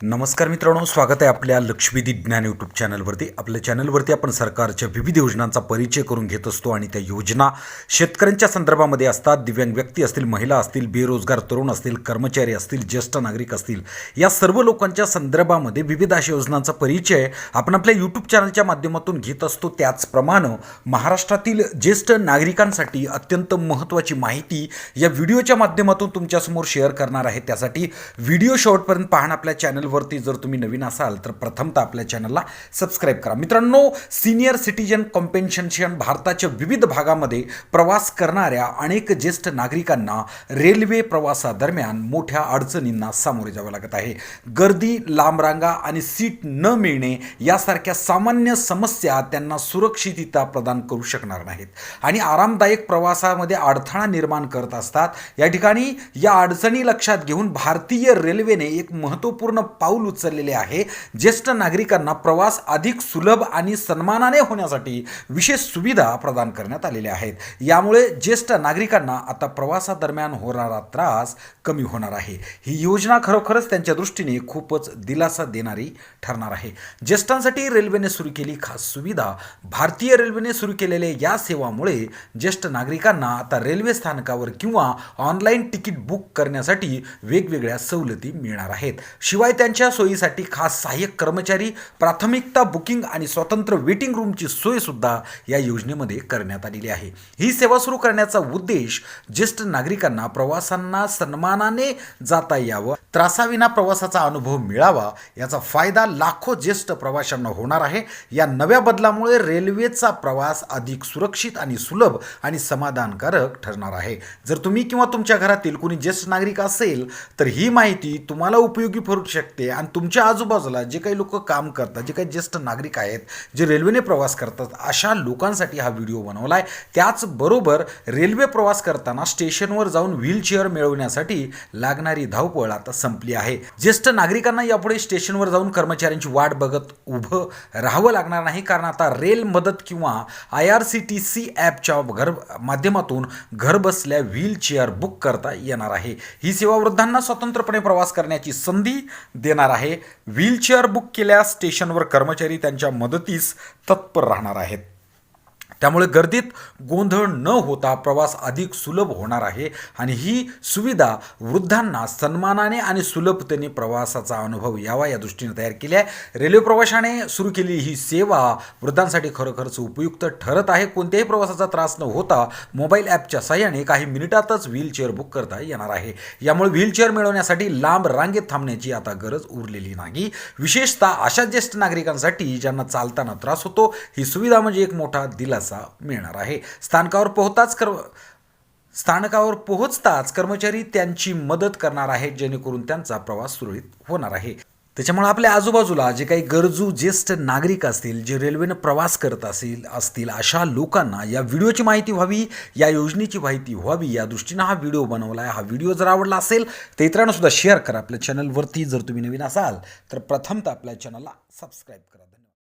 नमस्कार मित्रांनो स्वागत आहे आपल्या लक्ष्मीदी ज्ञान यूट्यूब चॅनलवरती आपल्या चॅनलवरती आपण सरकारच्या विविध योजनांचा परिचय करून घेत असतो आणि त्या योजना शेतकऱ्यांच्या संदर्भामध्ये असतात. दिव्यांग व्यक्ती असतील महिला असतील बेरोजगार तरुण असतील कर्मचारी असतील ज्येष्ठ नागरिक असतील या सर्व लोकांच्या संदर्भामध्ये विविध अशा योजनांचा परिचय आपण आपल्या यूट्यूब चॅनलच्या माध्यमातून घेत असतो. त्याचप्रमाणे महाराष्ट्रातील ज्येष्ठ नागरिकांसाठी अत्यंत महत्त्वाची माहिती या व्हिडिओच्या माध्यमातून तुमच्यासमोर शेअर करणार आहे. त्यासाठी व्हिडिओ शेवटपर्यंत पाहणं आपल्या चॅनल चॅनलवरती जर तुम्ही नवीन असाल तर प्रथमतः आपल्या चॅनलला सबस्क्राईब करा. मित्रांनो सिनियर सिटीजन कॉम्पेन्शनशन भारताच्या विविध भागामध्ये प्रवास करणाऱ्या अनेक ज्येष्ठ नागरिकांना रेल्वे प्रवासादरम्यान मोठ्या अडचणींना सामोरे जावं लागत आहे. गर्दी लांब रांगा आणि सीट न मिळणे यासारख्या सामान्य समस्या त्यांना सुरक्षितता प्रदान करू शकणार नाहीत. आणि आरामदायक प्रवासामध्ये अडथळा निर्माण करत असतात. या ठिकाणी या अडचणी लक्षात घेऊन भारतीय रेल्वेने एक महत्त्वपूर्ण पाऊल उचललेले आहे. ज्येष्ठ नागरिकांना प्रवास अधिक सुलभ आणि सन्मानाने होण्यासाठी विशेष सुविधा प्रदान करण्यात आलेल्या आहेत. यामुळे ज्येष्ठ नागरिकांना आता प्रवासादरम्यान होणारा त्रास कमी होणार आहे. ही योजना खरोखरच त्यांच्या दृष्टीने खूपच दिलासा देणारी ठरणार आहे. ज्येष्ठांसाठी रेल्वेने सुरू केली खास सुविधा. भारतीय रेल्वेने सुरू केलेल्या या सेवामुळे ज्येष्ठ नागरिकांना आता रेल्वे स्थानकावर किंवा ऑनलाईन तिकीट बुक करण्यासाठी वेगवेगळ्या सवलती मिळणार आहेत. शिवाय त्या त्यांच्या सोयीसाठी खास सहाय्यक कर्मचारी प्राथमिकता बुकिंग आणि स्वतंत्र वेटिंग रूमची सोय सुद्धा या योजनेमध्ये करण्यात आलेली आहे. ही सेवा सुरू करण्याचा उद्देश ज्येष्ठ नागरिकांना प्रवासांना सन्मानाने जाता यावं त्रासाविना प्रवासाचा अनुभव मिळावा याचा फायदा लाखो ज्येष्ठ प्रवाशांना होणार आहे. या नव्या बदलामुळे रेल्वेचा प्रवास अधिक सुरक्षित आणि सुलभ आणि समाधानकारक ठरणार आहे. जर तुम्ही किंवा तुमच्या घरातील कोणी ज्येष्ठ नागरिक असेल तर ही माहिती तुम्हाला उपयोगी पडू शकते. आणि तुमच्या आजूबाजूला जे काही लोक काम करतात जे काही ज्येष्ठ नागरिक आहेत जे रेल्वेने प्रवास करतात अशा लोकांसाठी हा व्हिडिओ बनवला आहे त्याचबरोबर रेल्वे प्रवास करताना स्टेशनवर जाऊन व्हीलचेअर मिळवण्यासाठी लागणारी धावपळ आता संपली आहे. ज्येष्ठ नागरिकांना यापुढे स्टेशनवर जाऊन कर्मचाऱ्यांची वाट बघत उभं राहावं लागणार नाही कारण आता रेल मदत किंवा I R C T C ॲपच्या घर माध्यमातून घरबसल्या व्हीलचेअर बुक करता येणार आहे. ही सेवा वृद्धांना स्वतंत्रपणे प्रवास करण्याची संधी देणार आहे. व्हीलचेअर बुक केल्यास स्टेशनवर कर्मचारी त्यांच्या मदतीस तत्पर राहणार आहेत. त्यामुळे गर्दीत गोंधळ न होता प्रवास अधिक सुलभ होणार आहे आणि ही सुविधा वृद्धांना सन्मानाने आणि सुलभतेने प्रवासाचा अनुभव यावा या दृष्टीने तयार केली आहे. रेल्वे प्रवाशाने सुरू केलेली ही सेवा वृद्धांसाठी खरोखरच उपयुक्त ठरत आहे. कोणत्याही प्रवासाचा त्रास न होता मोबाईल ॲपच्या साहाय्याने काही मिनिटातच व्हीलचेअर बुक करता येणार आहे. यामुळे व्हीलचेअर मिळवण्यासाठी लांब रांगेत थांबण्याची आता गरज उरलेली नाही. विशेषतः अशा ज्येष्ठ नागरिकांसाठी ज्यांना चालताना त्रास होतो ही सुविधा म्हणजे एक मोठा दिलासा. मिळणार आहे. स्थानकावर पोहताच कर स्थानकावर पोहोचताच कर्मचारी त्यांची मदत करणार आहेत जेणेकरून त्यांचा प्रवास सुरळीत होणार आहे. त्याच्यामुळे आपल्या आजूबाजूला जे काही गरजू ज्येष्ठ नागरिक असतील जे रेल्वेनं प्रवास करत असतील असतील अशा लोकांना या व्हिडिओची माहिती व्हावी या योजनेची माहिती व्हावी या दृष्टीनं हा व्हिडिओ बनवला आहे हा व्हिडिओ जर आवडला असेल तर इतरांना सुद्धा शेअर करा. आपल्या चॅनलवरती जर तुम्ही नवीन असाल तर प्रथमतः आपल्या चॅनलला सबस्क्राईब करा.